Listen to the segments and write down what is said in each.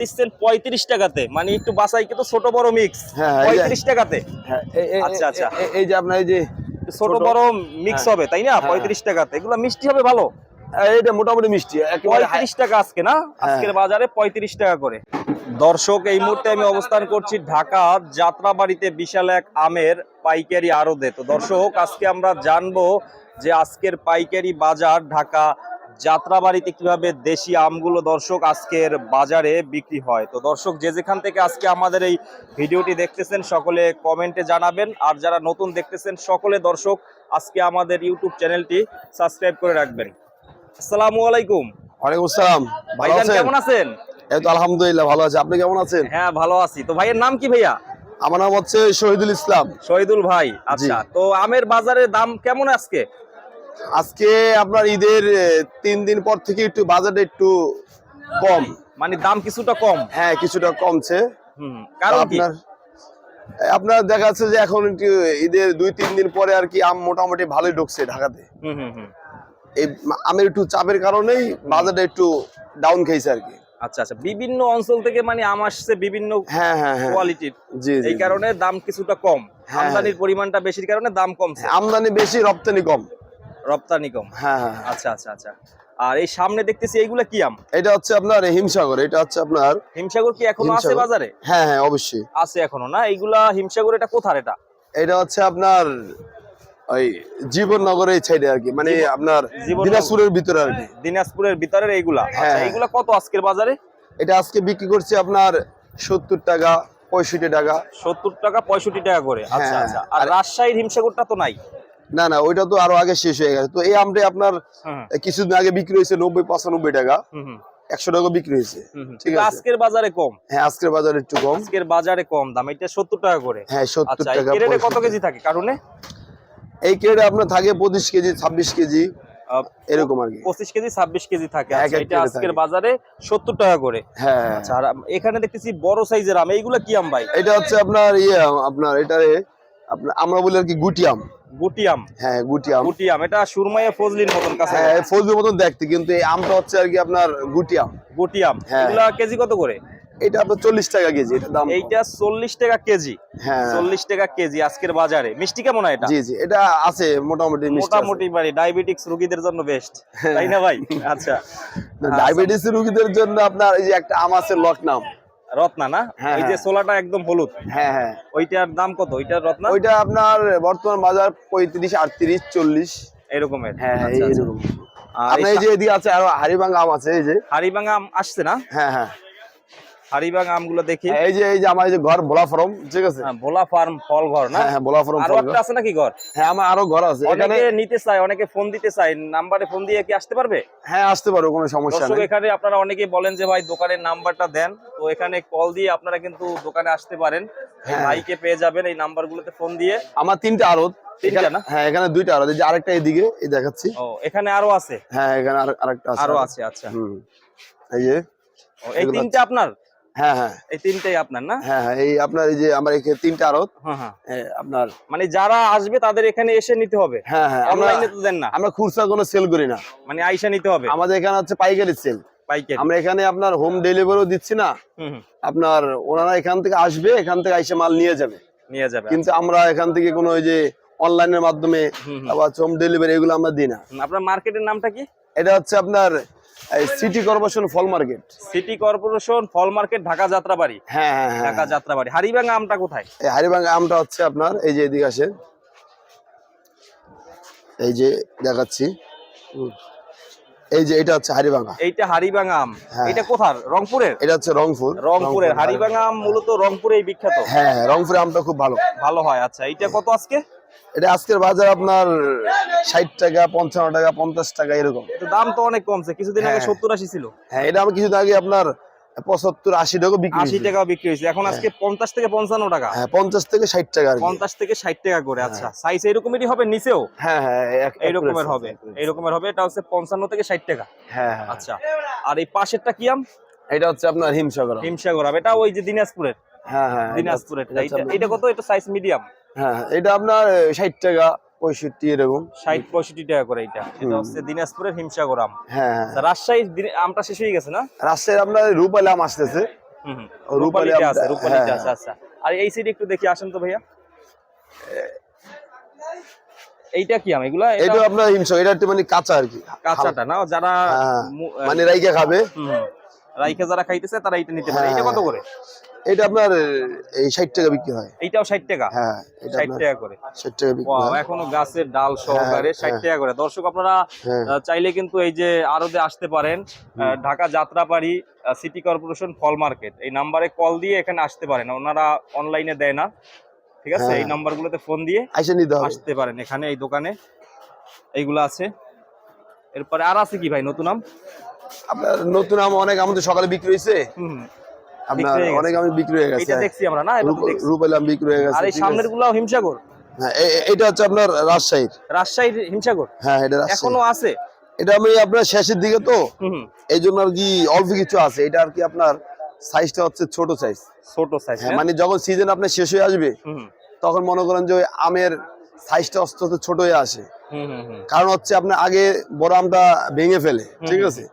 দিচ্ছেন পঁয়ত্রিশ টাকাতে। মানে একটু বাসাই কিন্তু ছোট বড় মিক্স হ্যাঁ, পঁয়ত্রিশ টাকাতে। হ্যাঁ আচ্ছা, আচ্ছা। এই- যে আপনার এই যে ছোট বড় মিক্স হ্যাঁ। হবে তাই না। পঁয়ত্রিশ টাকাতে। এগুলো মিষ্টি হবে ভালো? এইটা মোটামুটি মিষ্টি। পঁয়ত্রিশ টাকা আজকে না? আজকের বাজারে পঁয়ত্রিশ টাকা করে। দর্শক এই মুহূর্তে আমি অবস্থান করছি ঢাকা যাত্রাবাড়িতে বিশাল এক আমের পাইকারি আড়তে। তো দর্শক আজকে আমরা জানব যে আজকের পাইকারি বাজার ঢাকা যাত্রাবাড়িতে কীভাবে দেশি আমগুলো দর্শক আজকের বাজারে বিক্রি হয়? তো দর্শক যে যেখান থেকে আজকে আমাদের এই ভিডিওটি দেখতেছেন সকলে কমেন্টে জানাবেন। আর যারা নতুন দেখতেছেন সকলে দর্শক আজকে আমাদের ইউটিউব চ্যানেলটি সাবস্ক্রাইব করে রাখবেন। আসসালামু আলাইকুম। ওয়ালাইকুম আসসালাম। ভাইজান কেমন আছেন? এই তো আলহামদুলিল্লাহ ভালো আছে। আপনি কেমন আছেন? হ্যাঁ ভালো আছি। তো ভাইয়ের নাম কি ভাইয়া? আমার নাম হচ্ছে শহীদুল ইসলাম। শহীদুল ভাই আচ্ছা। তো আমের বাজারে দাম কেমন আজকে? আজকে আপনার ঈদের তিন দিন পর থেকে একটু বাজারটা একটু কম। মানে দাম কিছুটা কম। হ্যাঁ কিছুটা কমছে। কারণ আপনার আপনার দেখা যাচ্ছে যে এখন ঈদের দুই তিন দিন পরে আর কি আম মোটামুটি ভালোই ঢুকছে ঢাকাতে। এই আমের একটু চাপের কারণেই বাজারটা একটু ডাউন খেয়েছে আর কি। আচ্ছা আচ্ছা। বিভিন্ন অঞ্চল থেকে মানে আম আসছে বিভিন্ন হ্যাঁ হ্যাঁ হ্যাঁ। কোয়ালিটির জি এই কারণে দাম কিছুটা কম। হ্যাঁ। আমদানির পরিমাণটা বেশির কারণে দাম কমছে। হ্যাঁ, আমদানি বেশি রপ্তানি কম। রপ্তানি কম। হ্যাঁ হ্যাঁ আচ্ছা আচ্ছা আচ্ছা। আর এই সামনে দেখতেছি এইগুলা কি আম? এটা হচ্ছে আপনার হিমসাগর এটা হচ্ছে আপনার হিমসাগর কি এখনও আছে বাজারে? হ্যাঁ হ্যাঁ অবশ্যই। আছে এখনও না? এইগুলা হিমসাগর এটা কোথার এটা? এটা হচ্ছে আপনার ওই জীবননগর এই সাইডে আর কি মানে আপনার দিনাজপুরের ভিতরে আর কি দিনাজপুরের ভিতরের এইগুলা আচ্ছা হ্যাঁ। এইগুলা কত আজকের বাজারে? এটা আজকে বিক্রি করছে আপনার সত্তর টাকা পঁয়ষট্টি টাকা। সত্তর টাকা পঁয়ষট্টি টাকা করে। আচ্ছা হ্যাঁ, আচ্ছা। আর- রাজশাহীর হিমসাগরটা তো নাই? না না ওইটা তো আরও আগে শেষ হয়ে গেছে। তো এই আমটা আপনার কিছুদিন আগে বিক্রি হয়েছে নব্বই পঁচানব্বই টাকা। একশো টাকা বিক্রি হয়েছে। ঠিক আছে। আজকের বাজারে কম? হ্যাঁ আজকের বাজার একটু কম। আজকের বাজারে কম দাম এটা সত্তর টাকা করে। হ্যাঁ সত্তর আচ্ছা টাকা কত কেজি থাকে কারণে? এই কেটে আপনার থাকে পঁচিশ কেজি ছাব্বিশ কেজি এরকম আর কি। পঁচিশ কেজি ছাব্বিশ কেজি থাকে। আচ্ছা এটা আজকের বাজারে সত্তর টাকা করে। হ্যাঁ আচ্ছা আর এখানে দেখতেছি বড় সাইজের আম। এইগুলা কি আম ভাই? এটা হচ্ছে আপনার ইয়ে আপনার এটারে আপনার আমরা বলি আর কি গুটি আম। গুটি আম। হ্যাঁ আম। এটা সুরমাইয়া ফজলির মতন কাছে হ্যাঁ ফজলির মতন দেখতে কিন্তু এই আমটা হচ্ছে আর কি আপনার হ্যাঁ। এগুলা কেজি কত করে? এটা আপনার চল্লিশ টাকা কেজি এটা দাম। এইটা চল্লিশ টাকা কেজি। হ্যাঁ। চল্লিশ টাকা কেজি আজকের বাজারে। মিষ্টি কেমন হয় এটা? জি জি এটা আছে মোটামুটি মোটামুটি মানে ডায়াবেটিক্স রোগীদের জন্য বেস্ট তাই না ভাই? আচ্ছা। ডায়াবেটিস রোগীদের জন্য আপনার এই যে একটা আম আছে লকনাম। রত্না না? হ্যাঁ, ওই যে হ্যাঁ। সোলাটা একদম হলুদ। হ্যাঁ হ্যাঁ। ওইটার দাম কত? ওইটার রত্না? ওইটা আপনার বর্তমান বাজার পঁয়ত্রিশ আটত্রিশ চল্লিশ। এরকমের। হ্যাঁ হ্যাঁ আচ্ছা, আচ্ছা। এইরকম আর এই যে এদিকে আছে আরও হারিবাঙ্গা আম আছে এই যে। হাড়িভাঙা আম আসছে না? হ্যাঁ হ্যাঁ। হাড়িভাঙা আমগুলো দেখি। এই যে এই যে আমার এই যে ঘর ভোলা ফরম ঠিক আছে? হ্যাঁ, ভোলা ফার্ম ফল ঘর না? হ্যাঁ হ্যাঁ ভোলা ফরম আরও একটা আছে নাকি ঘর? হ্যাঁ আমার আরও ঘর আছে। এখানে নিতে চায় অনেকে ফোন দিতে চায় নাম্বারে ফোন দিয়ে কি আসতে পারবে? হ্যাঁ আসতে পারো কোনো সমস্যা নেই। এখানে আপনারা অনেকেই বলেন যে ভাই দোকানের নাম্বারটা দেন। তো এখানে কল দিয়ে আপনারা কিন্তু দোকানে আসতে পারেন। এই হ্যাঁ। ভাইকে পেয়ে যাবেন এই নাম্বারগুলোতে ফোন দিয়ে। আমার তিনটা আড়ত? হ্যাঁ এখানে দুইটা আড়ত। এই যে আরেকটা এদিকে এই দেখাচ্ছি। ও এখানে আরও আছে? হ্যাঁ এখানে আরেকটা আছে। আরও আছে আচ্ছা। হুম। এই যে। এই এগুলো তিনটা আপনার? হ্যাঁ হ্যাঁ। এই তিনটাই আপনার না? হ্যাঁ হ্যাঁ এই আপনার এই যে আমার এখানে তিনটা আড়ত। হ্যাঁ আপনার মানে যারা আসবে তাদের এখানে এসে নিতে হবে? হ্যাঁ হ্যাঁ আমরা অনলাইনে তো দেন না? আমরা খুচরা কোনো সেল করি না। মানে আইসা নিতে হবে? আমাদের এখানে হচ্ছে পাইকারি সেল পাইকারি। আমরা এখানে আপনার হোম ডেলিভারিও দিচ্ছি না। আপনার ওনারা এখান থেকে আসবে এখান থেকে আইসে মাল নিয়ে যাবে। নিয়ে যাবে কিন্তু আমরা এখান থেকে কোনো ওই যে অনলাইনের মাধ্যমে। আবার হোম ডেলিভারি এগুলো আমরা দিই না। আপনার মার্কেটের নামটা কি? এটা হচ্ছে আপনার সিটি কর্পোরেশন ফল মার্কেট সিটি কর্পোরেশন ফল মার্কেট ঢাকা যাত্রাবাড়ি হ্যাঁ হ্যাঁ ঢাকা যাত্রাবাড়ি হারিবাঙ্গা আমটা কোথায়? এই হারিবাঙ্গা আমটা হচ্ছে আপনার এই যে এদিকে আসেন। এই যে দেখাচ্ছি। এই যে এটা হচ্ছে হারিবাঙ্গা এইটা হারিবাঙ্গা আম। হ্যাঁ। এটা কোথার? রংপুরের? এটা হচ্ছে রংপুর। রংপুরের। হারিবাঙ্গা আম মূলত রংপুরেই বিখ্যাত। হ্যাঁ হ্যাঁ রংপুরের আমটা খুব ভালো। ভালো হয় আচ্ছা। এইটা কত আজকে? এটা আজকের বাজার আপনার ষাট টাকা পঞ্চান্ন টাকা পঞ্চাশ টাকা এরকম। দাম তো অনেক কমছে কিছুদিন আগে হ্যাঁ। সত্তর আশি ছিল। হ্যাঁ এটা আমি কিছুদিন আগে আপনার পঁচাত্তর আশি টাকা বিক্রি আশি। টাকা বিক্রি হয়েছে। এখন আজকে পঞ্চাশ থেকে পঞ্চান্ন টাকা। হ্যাঁ পঞ্চাশ থেকে ষাট টাকা পঞ্চাশ থেকে ষাট টাকা করে আচ্ছা। সাইজ এইরকমই হবে নিচেও? হ্যাঁ হ্যাঁ এইরকমের হবে। এইরকমের হবে এটা হচ্ছে পঞ্চান্ন থেকে ষাট টাকা। হ্যাঁ হ্যাঁ। আচ্ছা। আর এই পাশেরটা কি আম? এটা হচ্ছে আপনার হিমসাগর হিমসাগর এটা ওই যে দিনাজপুরের। হ্যাঁ হ্যাঁ দিনাজপুরের এটা কত? এটা সাইজ মিডিয়াম হ্যাঁ হ্যাঁ, এটা আপনার ষাট টাকা পঁয়ষট্টি এরকম। ষাট পঁয়ষট্টি টাকা করে এটা। এটা হচ্ছে দিনাজপুরের হিমসাগর আম। হ্যাঁ হ্যাঁ। আচ্ছা, রাজশাহী আমটা শেষ হয়ে গেছে না? রাজশাহীর আপনার রূপালি আম আসতেছে। রূপালী আছে রূপালীতে হ্যাঁ, আছে আচ্ছা। আর এই সাইডে একটু দেখি আসেন তো ভাইয়া। এইটা কি আম? এগুলা এটা আপনার হিংস এটা একটু মানে কাঁচা আর কি কাঁচাটা না? যারা মানে রাইকে খাবে। হুম, হুম। যারা খাইতেছে তারা এটা নিতে পারে। এটা কত। করে? এটা আপনার এই ষাট টাকা বিক্রি হয়। এইটাও ষাট টাকা? হ্যাঁ এটা ষাট টাকা করে। ষাট টাকা বিক্রি হয়। এখনও গাছের ডাল সহকারে ষাট হ্যাঁ। টাকা করে। দর্শক আপনারা হ্যাঁ। চাইলে কিন্তু এই যে আরদে আসতে পারেন ঢাকা যাত্রাবাড়ি সিটি কর্পোরেশন ফল মার্কেট। এই নাম্বারে কল দিয়ে এখানে আসতে পারেন। ওনারা অনলাইনে দেয় না। ঠিক আছে? হ্যাঁ। এই নাম্বারগুলোতে ফোন দিয়ে আসতে পারেন এখানে এই দোকানে। এইগুলো আছে। এরপরে আর আছে কি ভাই নতুন আম? আপনার নতুন আম অনেক আমাদের সকালে বিক্রি হয়েছে। হুম, আপনার। অনেক আমি বিক্রি হয়ে গেছে। এইটা দেখছি আমরা না এটা দেখছি। রূপালি বিক্রি হয়ে গেছে আর এই সামনের? গুলাও হিমসাগর? হ্যাঁ এটা হচ্ছে আপনার রাজশাহীর। রাজশাহীর হিমসাগর? হ্যাঁ এটা এখনও আছে? এটা আমি আপনার শেষের দিকে তো। এই জন্য আর কি অল্প কিছু আছে। এটা আর কি আপনার সাইজটা হচ্ছে ছোট সাইজ ছোট সাইজ হ্যাঁ মানে যখন সিজন আপনার শেষ হয়ে আসবে তখন মনে করেন যে ওই আমের সাইজটা আস্তে ছোট হয়ে আসে। কারণ হচ্ছে আপনার আগে বড় আমটা ভেঙে ফেলে ঠিক আছে?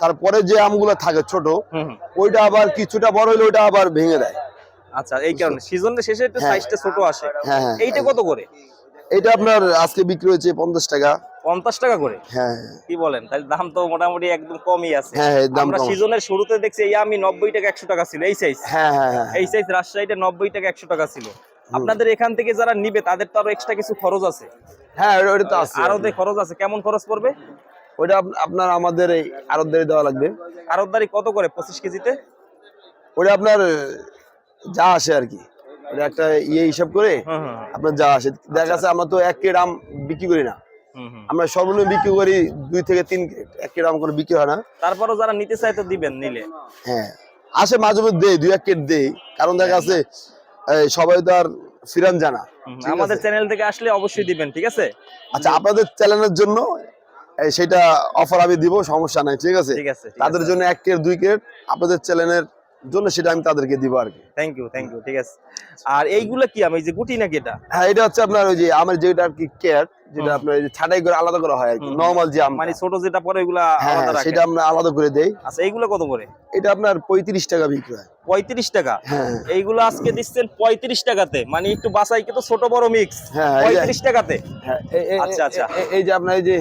তারপরে যে আমগুলো থাকে ছোট। ওইটা আবার কিছুটা বড় হইলে ওইটা আবার ভেঙে দেয়। আচ্ছা এই কারণে সিজনের শেষে একটু হ্যাঁ। সাইজটা ছোট আসে। হ্যাঁ হ্যাঁ। এইটা কত করে? এটা আপনার আজকে বিক্রি হয়েছে পঞ্চাশ টাকা। পঞ্চাশ টাকা করে? হ্যাঁ কি বলেন? তাহলে দাম তো মোটামুটি একদম কমই আছে। হ্যাঁ হ্যাঁ আমরা সিজনের শুরুতে দেখছি এই আমি নব্বই টাকা একশো টাকা ছিল এই সাইজ হ্যাঁ হ্যাঁ হ্যাঁ এই সাইজ রাজশাহীতে নব্বই টাকা একশো টাকা ছিল। আপনাদের এখান থেকে যারা নিবে তাদের তো আরও এক্সট্রা কিছু খরচ আছে। হ্যাঁ ওটা তো আছে। আরও খরচ আছে কেমন খরচ পড়বে? ওইটা আপনার আমাদের এই আরতদারি দেওয়া লাগবে। আরতদারি কত করে? পঁচিশ কেজিতে? ওটা আপনার যা আসে আর কি। ওটা একটা ইয়ে হিসাব করে আপনার যা আসে। দেখা যাচ্ছে আমরা তো এক আম বিক্রি করি না। আমরা সর্বনিম্ন বিক্রি করি দুই থেকে তিন কেট এক কেট আম করে বিক্রি হয় না। তারপরও যারা নিতে চায় তো দিবেন নিলে। হ্যাঁ। আসে মাঝে মধ্যে দেই দুই এক কেট দেই। কারণ দেখা যাচ্ছে সবাই তো আর ফিরান জানা আমাদের চ্যানেল থেকে আসলে অবশ্যই দিবেন ঠিক আছে? আচ্ছা আপনাদের চ্যানেলের জন্য সেটা অফার আমি দিব সমস্যা নাই ঠিক আছে? তাদের জন্য এক কেট দুই কেট আপনাদের চ্যানেলের জন্য সেটা আমি তাদেরকে দিব আর কি। থ্যাংক ইউ থ্যাংক ইউ ঠিক আছে। আর এইগুলা কি আমি যে গুটি নাকি এটা? হ্যাঁ এটা হচ্ছে আপনার ওই যে আমার যেটা আর কি কেট যেটা আপনার ছাটাই করে আলাদা করা হয় আর কি। নর্মাল যে আম। মানে ছোট যেটা পরে হ্যাঁ আলাদা হ্যাঁ, রাখেন সেটা আমরা আলাদা করে দেই। আচ্ছা এইগুলো কত করে? এটা আপনার পঁয়ত্রিশ টাকা বিক্রি হয়। পঁয়ত্রিশ টাকা? হ্যাঁ এইগুলো আজকে দিচ্ছেন পঁয়ত্রিশ টাকাতে মানে একটু বাসাই কিন্তু ছোট বড় মিক্স হ্যাঁ, এই যে- পঁয়ত্রিশ টাকাতে? হ্যাঁ আচ্ছা, আচ্ছা। এই যে আপনার এই যে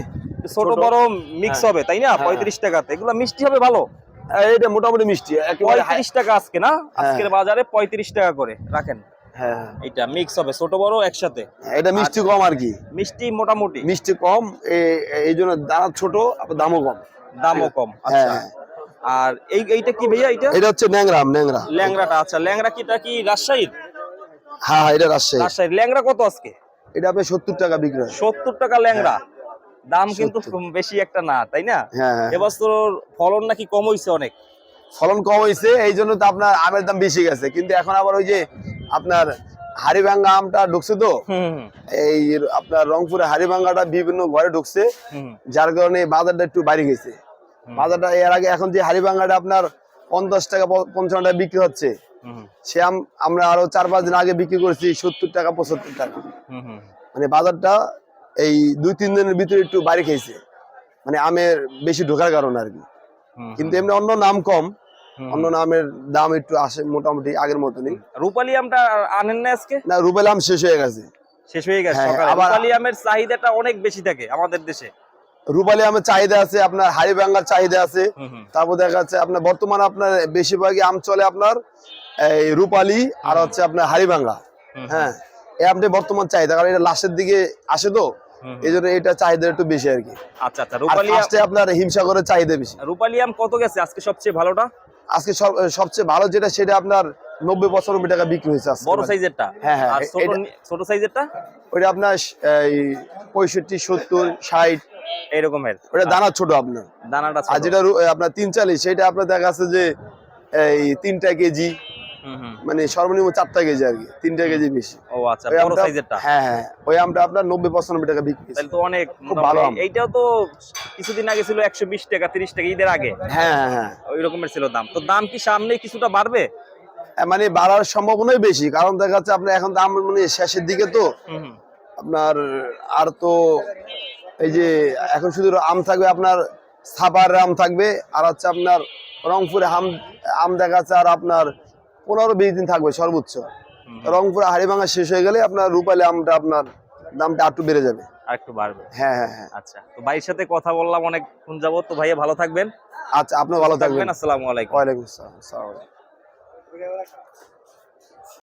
ছোট বড় মিক্স হ্যাঁ। হবে তাই না? হ্যাঁ। পঁয়ত্রিশ টাকাতে। এগুলো মিষ্টি হবে ভালো? হ্যাঁ, এইটা মোটামুটি মিষ্টি পঁয়ত্রিশ টাকা আজকে না? আজকের বাজারে পঁয়ত্রিশ টাকা করে রাখেন। হ্যাঁ এটা মিক্স হবে ছোট বড় একসাথে। এটা মিষ্টি কম আর কি। মিষ্টি মোটামুটি। মিষ্টি কম এই- জন্য ছোট দামও কম। দামও কম আচ্ছা। আর এই এইটা কি ভাইয়া এটা হচ্ছে ন্যাংরা আম, ন্যাংরা ল্যাংড়াটা আচ্ছা। ল্যাংড়া কিটা কি রাজশাহীর? হ্যাঁ হ্যাঁ এটা রাজশাহী রাজশাহীর। ল্যাংড়া কত আজকে? এটা আপনার সত্তর টাকা বিক্রি সত্তর টাকা ল্যাংড়া। দাম কিন্তু বেশি একটা না তাই না? হ্যাঁ হ্যাঁ এবছর ফলন নাকি কম হইছে অনেক? ফলন কম হয়েছে এই জন্য তো আপনার আমের দাম বেশি গেছে। কিন্তু এখন আবার ওই যে আপনার হাড়িভাঙ্গা আমটা ঢুকছে তো এই আপনার রংপুরে হাড়িভাঙ্গাটা বিভিন্ন ঘরে ঢুকছে যার কারণে বাজারটা একটু বাইরে গেছে। বাজারটা এর আগে এখন যে হাড়িভাঙ্গাটা আপনার পঞ্চাশ টাকা পঞ্চান্ন টাকা বিক্রি হচ্ছে সে আম আমরা আরও চার পাঁচ দিন আগে বিক্রি করছি সত্তর টাকা পঁচাত্তর টাকা। মানে বাজারটা এই দুই তিন দিনের ভিতরে একটু বাইরে খেয়েছে মানে আমের বেশি ঢোকার কারণে আর কি। কিন্তু এমনি অন্য নাম কম। অন্য নামের দাম একটু আসে মোটামুটি আগের মতনই। রূপালী আমটা আনেন না আজকে? না রুবেল আম শেষ হয়ে গেছে। শেষ হয়ে গেছে হ্যাঁ, সকালে। রূপালী আমের চাহিদাটা অনেক বেশি থাকে আমাদের দেশে। রুপালি আমের চাহিদা আছে আপনার হাড়িভাঙ্গার চাহিদা আছে। তারপর দেখা যাচ্ছে আপনার বর্তমানে আপনার বেশিরভাগই আম চলে আপনার এই রূপালি আর হচ্ছে আপনার হাড়িভাঙ্গা হুম, হ্যাঁ আমটি বর্তমান চাহিদা কারণ এটা লাস্টের দিকে আসে তো। এই জন্য এটা চাহিদা একটু বেশি আর কি। আচ্ছা আচ্ছা আপনার হিমসাগরের চাহিদা বেশি। কত গেছে আজকে সবচেয়ে ভালোটা? আজকে সবচেয়ে ভালো যেটা সেটা আপনার নব্বই পঁচানব্বই টাকা বিক্রি হয়েছে বড় সাইজেরটা হ্যাঁ, হ্যাঁ, ছোট সাইজেরটা ওইটা আপনার পঁয়ষট্টি সত্তর ষাট। এরকমের ওটা দানা ছোট আপনার। দানাটা আর যেটা আপনার তিন চালিশ সেটা আপনার দেখা যাচ্ছে যে এই তিনটা কেজি। মানে সর্বনিম্ন চারটা কেজি আর কি তিনটা কেজি বেশি। ও আচ্ছা বড় সাইজেরটা হ্যাঁ হ্যাঁ ওই আমটা আপনার নব্বই পঁচানব্বই টাকা বিক্রি তাহলে তো অনেক খুব ভালো। এইটাও তো কিছুদিন আগে ছিল একশো বিশ টাকা তিরিশ টাকা ঈদের আগে? হ্যাঁ হ্যাঁ হ্যাঁ। ওই রকমের ছিল দাম। তো দাম কি সামনে কিছুটা বাড়বে? মানে বাড়ার সম্ভাবনাই বেশি কারণ দেখা যাচ্ছে আপনার এখন দাম মানে শেষের দিকে তো। আপনার আর তো এই যে এখন শুধু আম থাকবে আপনার সাপার আম থাকবে আর হচ্ছে আপনার রংপুরে আম আম দেখা যাচ্ছে আর আপনার পনেরো বিশ দিন থাকবে সর্বোচ্চ। রংপুর হাড়ি হাড়িভাঙা শেষ হয়ে গেলে আপনার রূপালী আমটা আপনার দামটা একটু বেড়ে যাবে। আর একটু বাড়বে? হ্যাঁ হ্যাঁ হ্যাঁ। আচ্ছা তো ভাইয়ের সাথে কথা বললাম অনেকক্ষণ যাবত তো ভাইয়া ভালো থাকবেন। আচ্ছা আপনিও ভালো থাকবেন আসসালামু আলাইকুম। ওয়ালাইকুম আসসালাম।